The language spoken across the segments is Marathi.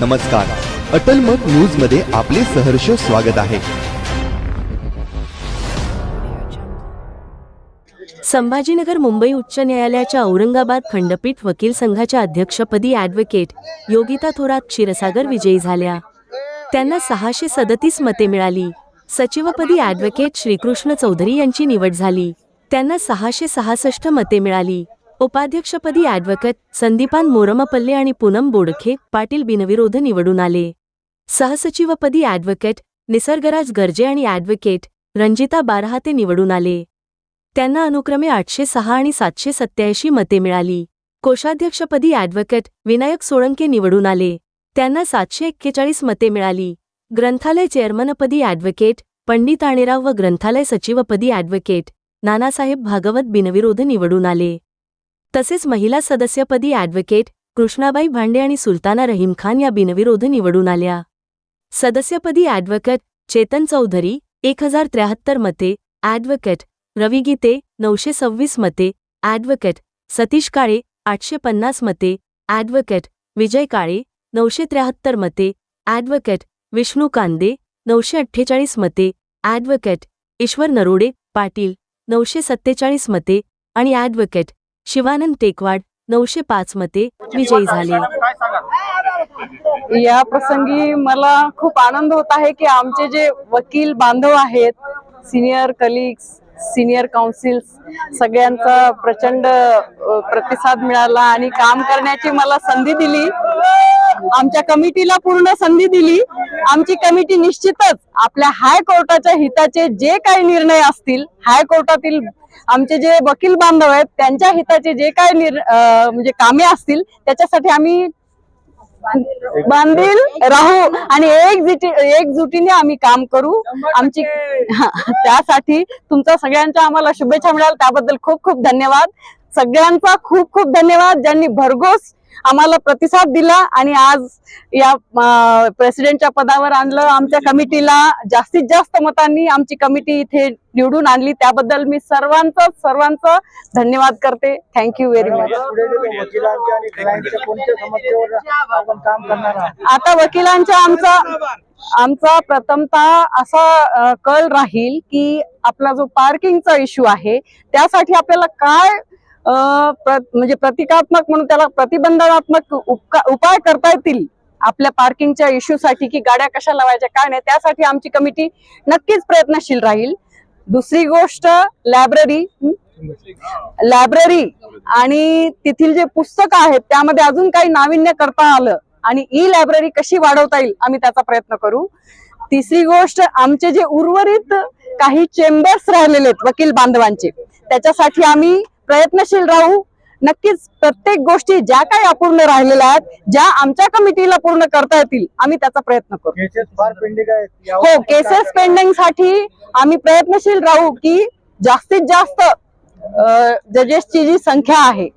नमस्कार. अटल मत न्यूजमध्ये आपले सहर्ष स्वागत आहे. संभाजीनगर मुंबई उच्च न्यायालयाच्या औरंगाबाद खंडपीठ वकील संघाच्या अध्यक्षपदी ॲडव्होकेट योगिता थोरात क्षीरसागर विजयी झाल्या. त्यांना सहाशे सदतीस मते मिळाली. सचिवपदी ॲडव्होकेट श्रीकृष्ण चौधरी यांची निवड झाली. त्यांना सहाशे सहासष्ट मते मिळाली. उपाध्यक्षपदी ॲडव्होकेट संदीपान मोरमपल्ले आणि पूनम बोडखे पाटील बिनविरोध निवडून आले. सहसचिवपदी ॲडव्होकेट निसर्गराज गर्जे आणि ॲडव्होकेट रंजिता बारहाते निवडून आले. त्यांना अनुक्रमे आठशे सहा आणि सातशे सत्याऐंशी मते मिळाली. कोषाध्यक्षपदी ॲडव्होकेट विनायक सोळंके निवडून आले. त्यांना सातशे एक्केचाळीस मते मिळाली. ग्रंथालय चेअरमनपदी ॲडव्होकेट पंडित आणेराव व ग्रंथालय सचिवपदी ॲडव्होकेट नानासाहेब भागवत बिनविरोध निवडून आले. तसेच महिला सदस्यपदी ॲडव्होकेट कृष्णाबाई भांडे आणि सुलताना रहीम खान या बिनविरोध निवडून आल्या. सदस्यपदी ॲडव्होकेट चेतन चौधरी एक हजार त्र्याहत्तर मते ॲडव्होकेट रवी गीते नऊशे सव्वीस मते ॲडव्होकेट सतीश काळे आठशे पन्नास मते ॲडव्होकेट विजय काळे नऊशे त्र्याहत्तर मते ॲडव्होकेट विष्णू कांदे नऊशे अठ्ठेचाळीस मते ॲडव्होकेट ईश्वर नरोडे पाटील नऊशे सत्तेचाळीस मते आणि ॲडव्होकेट शिवानंद टेकवाड नऊशे पाच मते विजयी झाले. या प्रसंगी मला खूप आनंद होत आहे की आमचे जे वकील बांधव आहेत सिनियर कलिग्स सिनियर काउन्सिल्स सगळ्यांचा प्रचंड प्रतिसाद मिळाला आणि काम करण्याची मला संधी दिली. आमच्या कमिटीला पूर्ण संधी दिली. आमची कमिटी निश्चितच आपल्या हायकोर्टाच्या हिताचे जे काही निर्णय असतील हायकोर्टातील आमचे जे वकील बांधव आहेत त्यांच्या हिताचे जे अ, म्हणजे कामे असतील त्याच्यासाठी आम्ही बांधील राहू आणि एकजुटी एकजुटीने आम्ही काम करू. आमची त्यासाठी तुमचा सगळ्यांच्या आम्हाला शुभेच्छा मिळाल त्याबद्दल खूप खूप धन्यवाद. सगळ्यांचा खूप खूप धन्यवाद. ज्यांनी भरघोस आम्हाला प्रतिसाद दिला आणि आज या प्रेसिडेंटच्या पदावर आणलं. आमच्या कमिटीला जास्तीत जास्त मतांनी आमची कमिटी इथे निवडून आणली. त्याबद्दल मी सर्वांचं सर्वांचं धन्यवाद करते. थँक्यू व्हेरी मच आता वकिलांच्या आमचा आमचा प्रथमतः असा कल राहील की आपला जो पार्किंगचा इश्यू आहे त्यासाठी आपल्याला काय म्हणजे प्रतिकात्मक म्हणून त्याला प्रतिबंधात्मक उपका- उपाय करता येतील आपल्या पार्किंगच्या इश्यूसाठी की गाड्या कशा लावायच्या काय नाही त्यासाठी आमची कमिटी नक्कीच प्रयत्नशील राहील. दुसरी गोष्ट लायब्ररी. लायब्ररी आणि तिथील जे पुस्तकं आहेत त्यामध्ये अजून काही नाविन्य करता आलं आणि ई लायब्ररी कशी वाढवता येईल आम्ही त्याचा प्रयत्न करू. तिसरी गोष्ट आमचे जे उर्वरित काही चेंबर्स राहिलेले आहेत वकील बांधवांचे त्याच्यासाठी आम्ही प्रयत्नशील राहू. नक्कीच प्रत्येक गोष्टी ज्या काही अपूर्ण राहिलेल्या आहेत ज्या आमच्या कमिटीला पूर्ण करता येतील आम्ही त्याचा प्रयत्न करू. हो केसेस पेंडिंगसाठी आम्ही प्रयत्नशील राहू की जास्तीत जास्त जजेसची जी संख्या आहे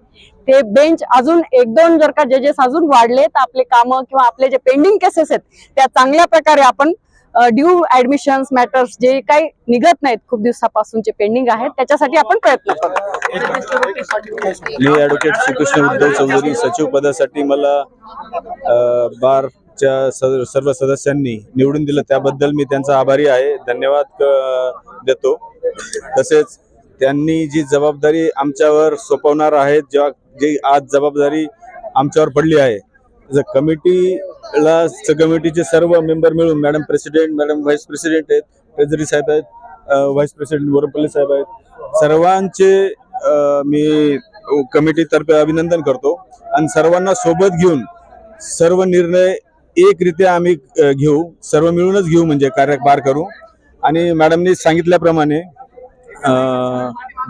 ते बेंच अजून एक दोन जर का जजेस अजून वाढले तर आपले कामं किंवा आपले जे पेंडिंग केसेस आहेत त्या चांगल्या प्रकारे आपण ड्यू ऍडमिशन्स मॅटर्स जे काही निघत नाहीत खूप दिवसापासूनचे पेंडिंग आहेत त्याच्यासाठी आपण प्रयत्न करू. मी ॲडव्होकेट श्रीकृष्ण उद्धव चौधरी सचिव पदासाठी मला बारच्या सर्व सदस्यांनी निवडून दिलं. त्याबद्दल मी त्यांचा आभारी आहे. धन्यवाद देतो. तसेच त्यांनी जी जबाबदारी आमच्यावर सोपवणार आहेत जेव्हा जी आज जबाबदारी आमच्यावर पडली आहे कमिटीला कमिटीचे सर्व मेंबर मिळून madam president madam vice president आहेत ट्रेझरी साहेब आहेत व्हाईस प्रेसिडेंट वरपल्ले साहेब आहेत. सर्वांचे मी कमिटीतर्फे अभिनंदन करतो. आणि सर्वांना सोबत घेऊन सर्व निर्णय एकरित्या आम्ही घेऊ. सर्व मिळूनच घेऊ म्हणजे कार्य पार करू. आणि मॅडमनी सांगितल्याप्रमाणे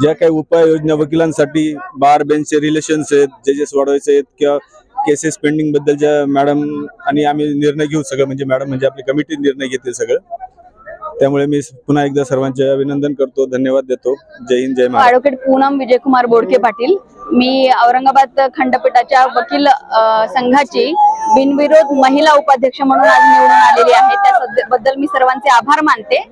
ज्या काही उपाययोजना वकिलांसाठी बार बेंचचे रिलेशन्स आहेत जजेस वाढवायचे आहेत किंवा केसेस पेंडिंगबद्दल ज्या मॅडम आणि आम्ही निर्णय घेऊ सगळं म्हणजे मॅडम म्हणजे आपली कमिटी निर्णय घेते सगळं. त्यामुळे मी पुन्हा एकदा सर्वांचे अभिनंदन करतो धन्यवाद देतो. जय हिंद जय महाराष्ट्र. ॲडव्होकेट पूनम विजयकुमार बोडके पाटील. मी औरंगाबाद खंडपीठाच्या वकील संघाची बिनविरोध महिला उपाध्यक्ष म्हणून आज निवडून आलेली आहे. त्याबद्दल मी सर्वांचे आभार मानते.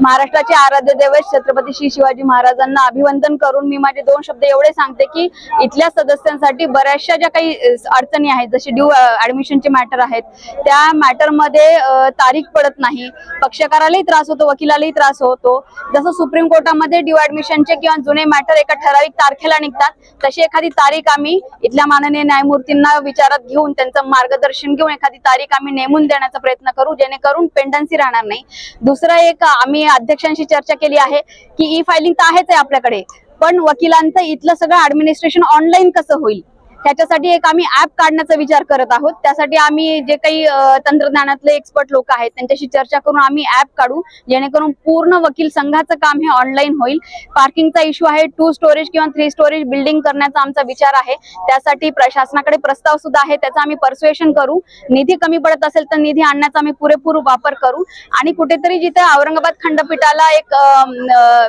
महाराष्ट्राचे आराध्य दैवत छत्रपती श्री शिवाजी महाराजांना अभिवंदन करून मी माझे दोन शब्द एवढे सांगते की इथल्या सदस्यांसाठी बऱ्याचशा ज्या काही अडचणी आहेत जसे ड्यू ऍडमिशनचे मॅटर आहेत त्या मॅटरमध्ये तारीख पडत नाही पक्षकारालाही त्रास होतो वकिलालाही त्रास होतो. जसं सुप्रीम कोर्टामध्ये ड्यू ऍडमिशनचे किंवा जुने मॅटर एका ठराविक तारखेला निघतात तशी एखादी तारीख आम्ही इथल्या माननीय न्यायमूर्तींना विचारात घेऊन त्यांचं मार्गदर्शन घेऊन एखादी तारीख आम्ही नेमून देण्याचा प्रयत्न करू जेणेकरून पेंडन्सी राहणार नाही. दुसरं एक आम्ही अध्यक्षांशी चर्चा केली आहे की ई फायलिंग तर आहेच आहे आपल्याकडे पण वकिलांचं इथलं सगळं ऍडमिनिस्ट्रेशन ऑनलाईन कसं होईल? त्याच्यासाठी एक आम्ही ऍप काढण्याचा विचार करत आहोत. त्यासाठी आम्ही जे काही तंत्रज्ञानातले एक्सपर्ट लोक आहेत त्यांच्याशी चर्चा करून आम्ही ऍप काढू. जेणेकरून पूर्ण वकील संघाचं काम हे ऑनलाईन होईल. पार्किंगचा इश्यू आहे टू स्टोरेज किंवा थ्री स्टोरेज बिल्डिंग करण्याचा आमचा विचार आहे. त्यासाठी प्रशासनाकडे प्रस्ताव सुद्धा आहे त्याचं आम्ही परसुएशन करू. निधी कमी पडत असेल तर निधी आणण्याचा आम्ही पुरेपूर वापर करू. आणि कुठेतरी जिथे औरंगाबाद खंडपीठाला एक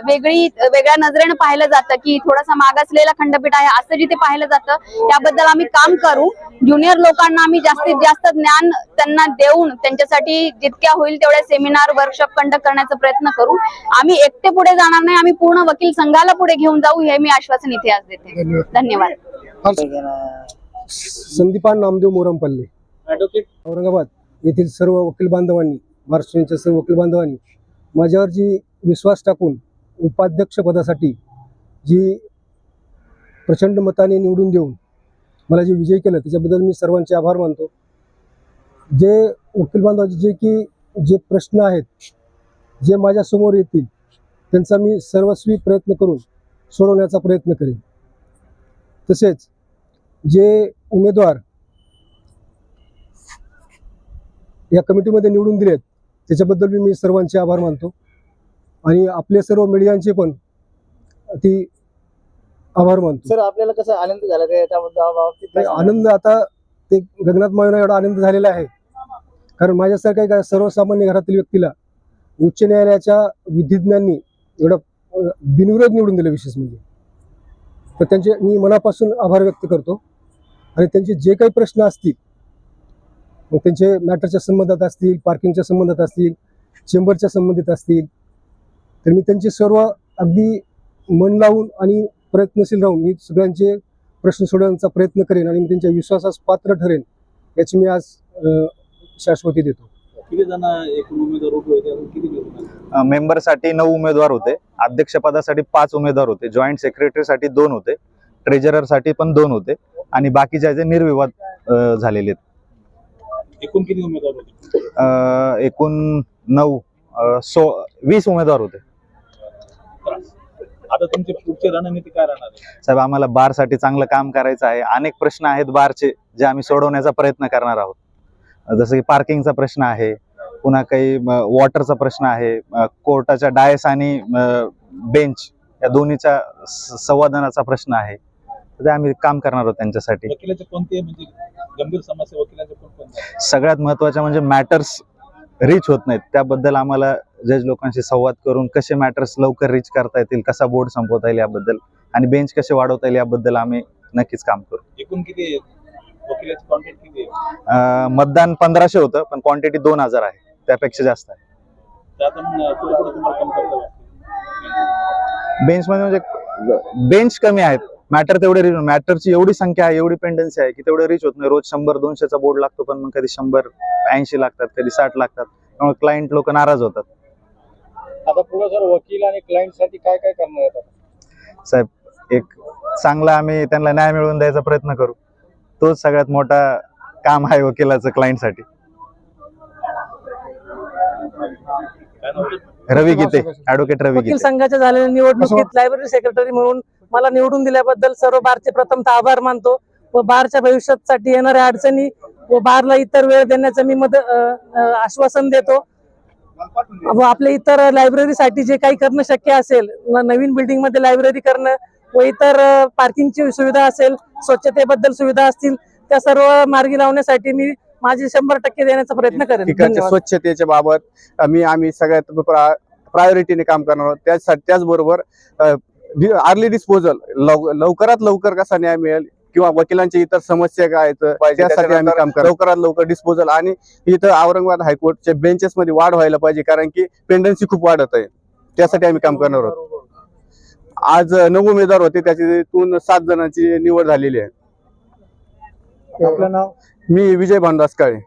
वेगळी वेगळ्या नजरेनं पाहिलं जातं की थोडासा मागासलेला खंडपीठ आहे असं जिथे पाहिलं जातं त्याबद्दल आम्ही काम करू. ज्युनियर लोकांना आम्ही जास्तीत जास्त ज्ञान त्यांना देऊन त्यांच्यासाठी जितक्या होईल तेवढे सेमिनार वर्कशॉप कंडक्ट करण्याचा प्रयत्न करू. आम्ही एकटे पुढे जाणार नाही आम्ही पूर्ण वकील संघाला पुढे घेऊन जाऊ हे मी आश्वासन इथे आज देते. धन्यवाद. संदीपान नामदेव मोरमपल्ले. औरंगाबाद येथील सर्व वकील बांधवांनी महाराष्ट्राच्या सर्व वकील बांधवांनी माझ्यावर जी विश्वास टाकून उपाध्यक्ष पदासाठी जी प्रचंड मताने निवडून देऊन मला जे विजय केलं त्याच्याबद्दल मी सर्वांचे आभार मानतो. जे वकील बांधवाचे जे की जे प्रश्न आहेत जे माझ्यासमोर येतील त्यांचा मी सर्वस्वी प्रयत्न करून सोडवण्याचा प्रयत्न करेन. तसेच जे उमेदवार या कमिटीमध्ये निवडून दिलेत त्याच्याबद्दल मी सर्वांचे आभार मानतो. आणि आपले सर्व मीडियांचे पण ती आभार मानतो. सर आपल्याला कसं आनंद झाला त्याबद्दल? आनंद आता ते गगनात मावना एवढा आनंद झालेला आहे. कारण माझ्यासारख्या एका सर्वसामान्य घरातील व्यक्तीला उच्च न्यायालयाच्या विधिज्ञांनी एवढं अं, बिनविरोध निवडून दिलं विशेष म्हणजे. तर त्यांचे मी मनापासून आभार व्यक्त करतो. आणि त्यांचे जे काही प्रश्न असतील मग त्यांचे मॅटरच्या संबंधात असतील पार्किंगच्या संबंधात असतील चेंबरच्या संबंधित असतील तर मी त्यांचे सर्व अगदी मन लावून आणि प्रयत्नशील राहून मी सगळ्यांचे प्रश्न सोडवण्याचा प्रयत्न करेन आणि मी त्यांच्या विश्वासास पात्र ठरेन याची मी आज शाश्वती देतो. मेंबरसाठी नऊ उमेदवार होते. अध्यक्षपदासाठी पाच उमेदवार होते. जॉईंट सेक्रेटरीसाठी दोन होते. ट्रेजररसाठी पण दोन होते. आणि बाकीचे जे निर्विवाद झालेले आहेत. एकूण किती उमेदवार होते? एकूण नऊ सो वीस उमेदवार होते. आता तुमची पुढची रणनीती काय राहणार आहे? साहेब आम्हाला बारसाठी चांगलं काम करायचं आहे. अनेक प्रश्न आहेत बारचे जे आम्ही सोडवण्याचा प्रयत्न करणार आहोत. जसं की पार्किंगचा प्रश्न आहे पुन्हा काही वॉटरचा प्रश्न आहे अ, कोर्टाच्या डायस आणि बेंच या दोन्हीच्या स- संवादनाचा प्रश्न आहे. तर ते आम्ही काम करणार आहोत त्यांच्यासाठी. वकिलाचे कोणते म्हणजे गंभीर समस्या वकिलांचे कोणकोणत्या आहेत? सगळ्यात महत्त्वाच्या म्हणजे मॅटर्स रीच होत नाहीत. त्याबद्दल आम्हाला जज लोकांशी संवाद करून कसे मॅटर्स लवकर रीच करता येतील कसा बोर्ड संपवता येईल याबद्दल आणि बेंच कसे वाढवता येईल याबद्दल आम्ही नक्कीच काम करू. एकूण किती मतदान पंधराशे होतं पण क्वांटिटी दोन हजार आहे. त्यापेक्षा जास्त आहे. बेंच मध्ये म्हणजे बेंच कमी आहेत. मॅटर तेवढे रिच मॅटरची एवढी संख्या आहे एवढी पेंडन्सी आहे की तेवढं रिच होत नाही. रोज शंभर दोनशेचा बोर्ड लागतो पण मग कधी शंभर ऐंशी लागतात कधी साठ लागतात. त्यामुळे क्लायंट लोक नाराज होतात. आता पुढे सर वकील आणि क्लायंटसाठी काय काय करणार आहेत आपण? साहेब एक चांगला आम्ही त्यांना न्याय मिळवून द्यायचा प्रयत्न करू. तोच सगळ्यात मोठा काम आहे वकिलाचं क्लायंटसाठी रवी गीते ऍडव्होकेट रवी वकील गीते. संघाच्या झालेल्या निवडणुकीत लायब्ररी सेक्रेटरी म्हणून मला निवडून दिल्याबद्दल सर्व बारचे प्रथमतः आभार मानतो व बारच्या भविष्यासाठी येणाऱ्या अडचणी व बारला इतर वेळ देण्याचं मी मद आश्वासन देतो. व आपल्या इतर लायब्ररीसाठी जे काही करणं शक्य असेल नवीन बिल्डिंगमध्ये लायब्ररी करणं व इतर पार्किंगची सुविधा असेल स्वच्छतेबद्दल सुविधा असतील त्या सर्व मार्गी लावण्यासाठी मी माझे शंभर टक्के देण्याचा प्रयत्न करेन. स्वच्छतेच्या बाबत आम्ही आम्ही सगळ्यात प्रायोरिटीने काम करणार आहोत त्यासाठी त्याचबरोबर अर्ली डिस्पोजल लवकरात लवकर कसा न्याय मिळेल किंवा वकिलांच्या इतर समस्या काय त्यासाठी आम्ही काम करतो. लवकरात लवकर डिस्पोजल आणि इथं औरंगाबाद हायकोर्टच्या बेंचेस मध्ये वाढ व्हायला पाहिजे कारण की पेंडन्सी खूप वाढत आहे. त्यासाठी आम्ही काम करणार आहोत. आज नऊ उमेदवार होते त्याच्यातून सात जणांची निवड झालेली आहे. आपलं नाव? मी विजय भानदास काळे